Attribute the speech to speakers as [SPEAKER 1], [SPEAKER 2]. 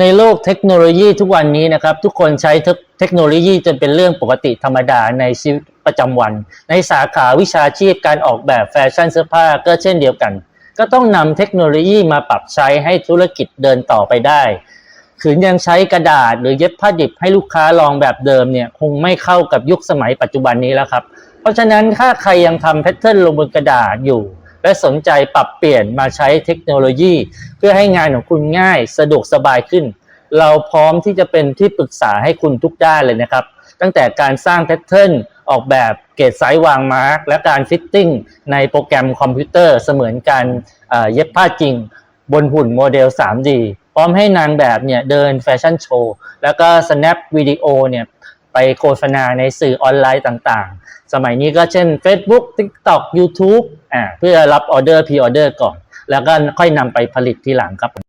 [SPEAKER 1] ในโลกเทคโนโลยีทุกวันนี้นะครับ ทุกคนใช้เทคโนโลยีจนเป็นเรื่องปกติธรรมดาในชีวิตประจำวัน ในสาขาวิชาชีพการออกแบบแฟชั่นเสื้อผ้าก็เช่นเดียวกัน ก็ต้องนำเทคโนโลยีมาปรับใช้ให้ธุรกิจเดินต่อไปได้ขืนยังใช้กระดาษหรือเย็บผ้าดิบให้ลูกค้าลองแบบเดิมเนี่ยคงไม่เข้ากับยุคสมัยปัจจุบันนี้แล้วครับ เพราะฉะนั้นถ้าใครยังทำแพทเทิร์นลงบนกระดาษอยู่ และสนใจปรับเปลี่ยนมาใช้เทคโนโลยี เพื่อให้งานของคุณง่ายสะดวกสบายขึ้น เราพร้อมที่จะเป็นที่ปรึกษาให้คุณทุกด้านเลยนะครับ ตั้งแต่การสร้างแพทเทิร์นออกแบบเกรดไซส์วางมาร์กและการฟิตติ้งในโปรแกรมคอมพิวเตอร์เสมือนการเอ่อเย็บผ้าจริง บนหุ่นโมเดล 3D พร้อมให้นางแบบเนี่ยเดินแฟชั่นโชว์แล้วก็ snap วิดีโอเนี่ย ไปโฆษณาในสื่อออนไลน์ต่างๆ สมัยนี้ก็เช่น Facebook TikTok YouTube อ่าเพื่อรับออเดอร์พีออเดอร์ก่อน แล้วก็ค่อยนำไปผลิตทีหลังครับ